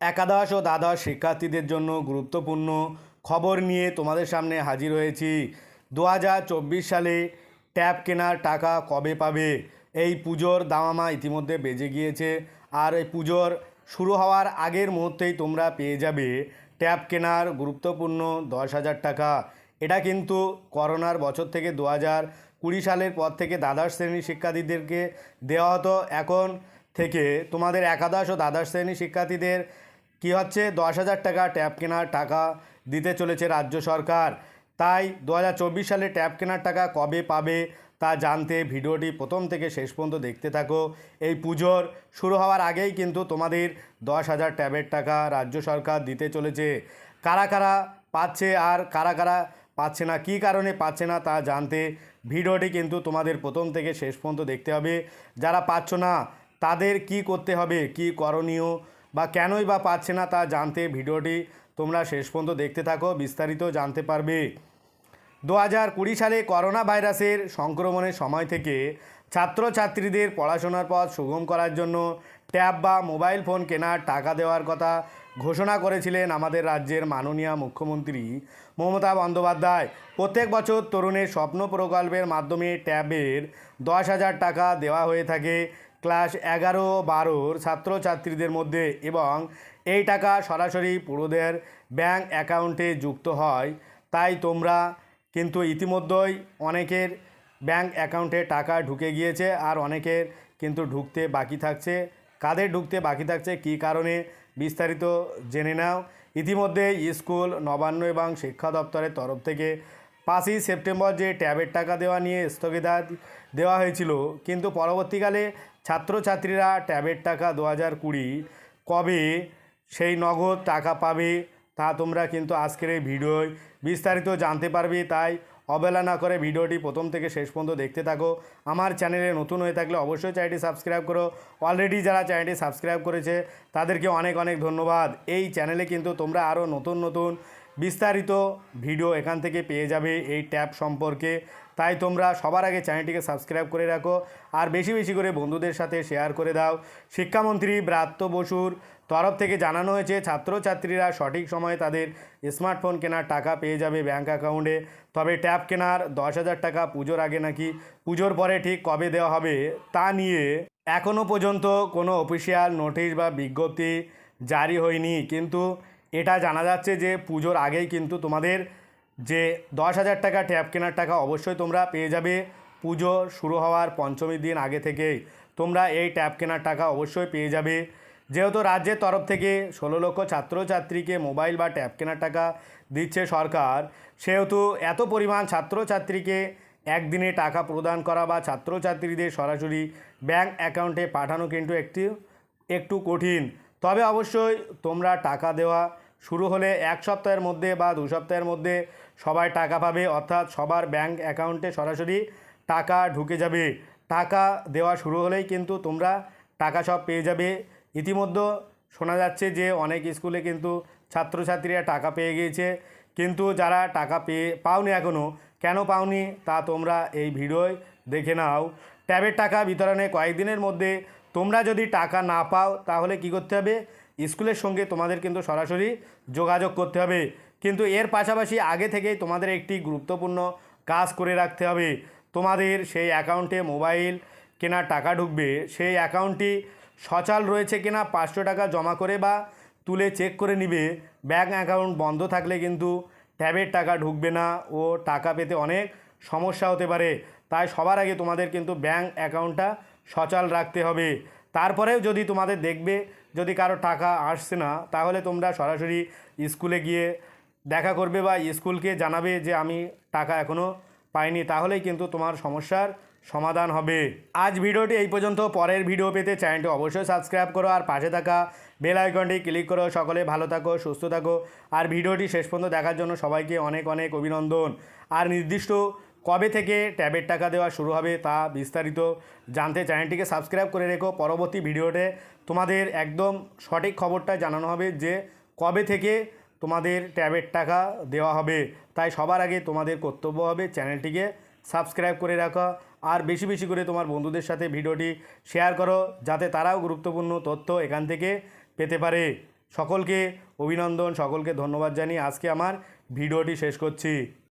একাদশ ও দ্বাদশ শিক্ষার্থীদের জন্য গুরুত্বপূর্ণ খবর নিয়ে তোমাদের সামনে হাজির হয়েছি। দু হাজার চব্বিশ সালে ট্যাব কেনার টাকা কবে পাবে? এই পুজোর দামামা ইতিমধ্যে বেজে গিয়েছে। আর এই পুজোর শুরু হওয়ার আগের মুহূর্তেই তোমরা পেয়ে যাবে ট্যাব কেনার গুরুত্বপূর্ণ দশ হাজার টাকা। এটা কিন্তু করোনার বছর থেকে দু হাজার কুড়ি সালের পর থেকে দ্বাদশ শ্রেণির শিক্ষার্থীদেরকে দেওয়া হতো। এখন থেকে তোমাদের একাদশ ও দ্বাদশ শ্রেণির শিক্ষার্থীদের কী হচ্ছে? দশ হাজার টাকা ট্যাব কেনার টাকা দিতে চলেছে রাজ্য সরকার। তাই দু হাজার চব্বিশ সালে ট্যাব কেনার টাকা কবে পাবে তা জানতে ভিডিওটি প্রথম থেকে শেষ পর্যন্ত দেখতে থাকো। এই পুজোর শুরু হওয়ার আগেই কিন্তু তোমাদের দশ হাজার ট্যাবের টাকা রাজ্য সরকার দিতে চলেছে। কারা কারা পাচ্ছে আর কারা কারা পাচ্ছে না, কী কারণে পাচ্ছে না তা জানতে ভিডিওটি কিন্তু তোমাদের প্রথম থেকে শেষ পর্যন্ত দেখতে হবে। যারা পাচ্ছ না, তাদের কি করতে হবে? কি করণীয়? বা কেনই বা পাচ্ছে না তা জানতে ভিডিওটি তোমরা শেষ পর্যন্ত দেখতে থাকো, বিস্তারিত জানতে পারবে। দু হাজার কুড়ি সালে করোনা ভাইরাসের সংক্রমণের সময় থেকে ছাত্রছাত্রীদের পড়াশোনার পথ সুগম করার জন্য ট্যাব বা মোবাইল ফোন কেনার টাকা দেওয়ার কথা ঘোষণা করেছিলেন আমাদের রাজ্যের মাননীয় মুখ্যমন্ত্রী মমতা বন্দ্যোপাধ্যায়। প্রত্যেক বছর তরুণের স্বপ্ন প্রকল্পের মাধ্যমে ট্যাবের দশ হাজার টাকা দেওয়া হয়ে থাকে। ক্লাস এগারো বারোর ছাত্রছাত্রীদের মধ্যে এবং এই টাকা সরাসরি পুরোদের ব্যাংক অ্যাকাউন্টে যুক্ত হয়। তাই তোমরা কিন্তু ইতিমধ্যেই অনেকের ব্যাংক অ্যাকাউন্টে টাকা ঢুকে গিয়েছে আর অনেকের কিন্তু ঢুকতে বাকি থাকছে। কাদের ঢুকতে বাকি থাকছে কী কারণে বিস্তারিত জেনে নাও। ইতিমধ্যে স্কুল নবান্ন এবং শিক্ষা দপ্তরের তরফ থেকে পাঁচই সেপ্টেম্বর যে ট্যাবের টাকা দেওয়া নিয়ে স্থগিতা দেওয়া হয়েছিল, কিন্তু পরবর্তীকালে ছাত্রছাত্রীরা ট্যাবের টাকা দু হাজার কুড়ি কবে সেই নগদ টাকা পাবে তা তোমরা কিন্তু আজকের এই ভিডিওয় বিস্তারিত জানতে পারবে। তাই অবহেলা না করে ভিডিওটি প্রথম থেকে শেষ পর্যন্ত দেখতে থাকো। আমার চ্যানেলে নতুন হয়ে থাকলে অবশ্যই চ্যানেলটি সাবস্ক্রাইব করো। অলরেডি যারা চ্যানেলটি সাবস্ক্রাইব করেছে, তাদেরকে অনেক অনেক ধন্যবাদ। এই চ্যানেলে কিন্তু তোমরা আরও নতুন নতুন বিস্তারিত ভিডিও এখান থেকে পেয়ে যাবে এই ট্যাব সম্পর্কে। তাই তোমরা সবার আগে চ্যানেলটিকে সাবস্ক্রাইব করে রাখো আর বেশি বেশি করে বন্ধুদের সাথে শেয়ার করে দাও। শিক্ষামন্ত্রী ব্রাত্য বসুর তরফ থেকে জানানো হয়েছে, ছাত্রছাত্রীরা সঠিক সময়ে তাদের স্মার্টফোন কেনার টাকা পেয়ে যাবে ব্যাংক অ্যাকাউন্টে। তবে ট্যাব কেনার দশ হাজার টাকা পুজোর আগে নাকি পুজোর পরে ঠিক কবে দেওয়া হবে তা নিয়ে এখনও পর্যন্ত কোনো অফিসিয়াল নোটিশ বা বিজ্ঞপ্তি জারি হয়নি। কিন্তু এটা জানা যাচ্ছে যে পুজোর আগেই কিন্তু তোমাদের যে দশ হাজার টাকা ট্যাব কেনার টাকা অবশ্যই তোমরা পেয়ে যাবে। পুজো শুরু হওয়ার পঞ্চমীর দিন আগে থেকেই তোমরা এই ট্যাব কেনার টাকা অবশ্যই পেয়ে যাবে। যেহেতু রাজ্যের তরফ থেকে ষোলো লক্ষ ছাত্রছাত্রীকে মোবাইল বা ট্যাব কেনার টাকা দিচ্ছে সরকার, সেহেতু এত পরিমাণ ছাত্রছাত্রীকে একদিনে টাকা প্রদান করা বা ছাত্রছাত্রীদের সরাসরি ব্যাংক অ্যাকাউন্টে পাঠানো কিন্তু একটি, একটু কঠিন। তবে অবশ্যই তোমরা টাকা দেওয়া শুরু হলে এক সপ্তাহের মধ্যে বা দু সপ্তাহের মধ্যে সবাই টাকা পাবে, অর্থাৎ সবার ব্যাংক অ্যাকাউন্টে সরাসরি টাকা ঢুকে যাবে। টাকা দেওয়া শুরু হলেই কিন্তু তোমরা টাকা সব পেয়ে যাবে। ইতিমধ্যে শোনা যাচ্ছে যে অনেক স্কুলে কিন্তু ছাত্রছাত্রীরা টাকা পেয়ে গিয়েছে। কিন্তু যারা টাকা পেয়ে পাওনি এখনও কেন পাওনি তা তোমরা এই ভিডিওয় দেখে নাও। ট্যাবের টাকা বিতরণে কয়েকদিনের মধ্যে তোমরা যদি টাকা না পাও, তাহলে কি করতে হবে? স্কুলের সঙ্গে তোমাদের কিন্তু সরাসরি যোগাযোগ করতে হবে। কিন্তু এর পাশাপাশি আগে থেকেই তোমাদের একটি গুরুত্বপূর্ণ কাজ করে রাখতে হবে। তোমাদের সেই অ্যাকাউন্টে মোবাইল কেনা টাকা ঢুকবে। সেই অ্যাকাউন্টটি সচল রয়েছে কিনা, পাঁচশো টাকা জমা করে বা তুলে চেক করে নিবে। ব্যাঙ্ক অ্যাকাউন্ট বন্ধ থাকলে কিন্তু ট্যাবের টাকা ঢুকবে না ও টাকা পেতে অনেক সমস্যা হতে পারে। তাই সবার আগে তোমাদের কিন্তু ব্যাঙ্ক অ্যাকাউন্টটা সচল রাখতে হবে। তারপরেও যদি তোমাদের দেখবে, যদি কারও টাকা আসছে না, তাহলে তোমরা সরাসরি স্কুলে গিয়ে দেখা করবে বা স্কুলকে জানাবে যে আমি টাকা এখনও পাইনি, তাহলেই কিন্তু তোমার সমস্যার সমাধান হবে। আজ ভিডিওটি এই পর্যন্ত। পরের ভিডিও পেতে চ্যানেলটি অবশ্যই সাবস্ক্রাইব করো আর পাশে থাকা বেল আইকনটি ক্লিক করো। সকলে ভালো থাকো, সুস্থ থাকো। আর ভিডিওটি শেষ পর্যন্ত দেখার জন্য সবাইকে অনেক অনেক অভিনন্দন। আর নির্দিষ্ট কবে থেকে ট্যাবের টাকা দেওয়া শুরু হবে তা বিস্তারিত জানতে চ্যানেলটিকে সাবস্ক্রাইব করে রেখো। পরবর্তী ভিডিওতে তোমাদের একদম সঠিক খবরটা জানানো হবে যে কবে থেকে তোমাদের ট্যাবের টাকা দেওয়া হবে। তাই সবার আগে তোমাদের কর্তব্য হবে চ্যানেলটিকে সাবস্ক্রাইব করে রাখা। আর বেশি বেশি করে তোমার বন্ধুদের সাথে ভিডিওটি শেয়ার করো, যাতে তারাও গুরুত্বপূর্ণ তথ্য এখান থেকে পেতে পারে। সকলকে অভিনন্দন, সকলকে ধন্যবাদ জানিয়ে আজকে আমার ভিডিওটি শেষ করছি।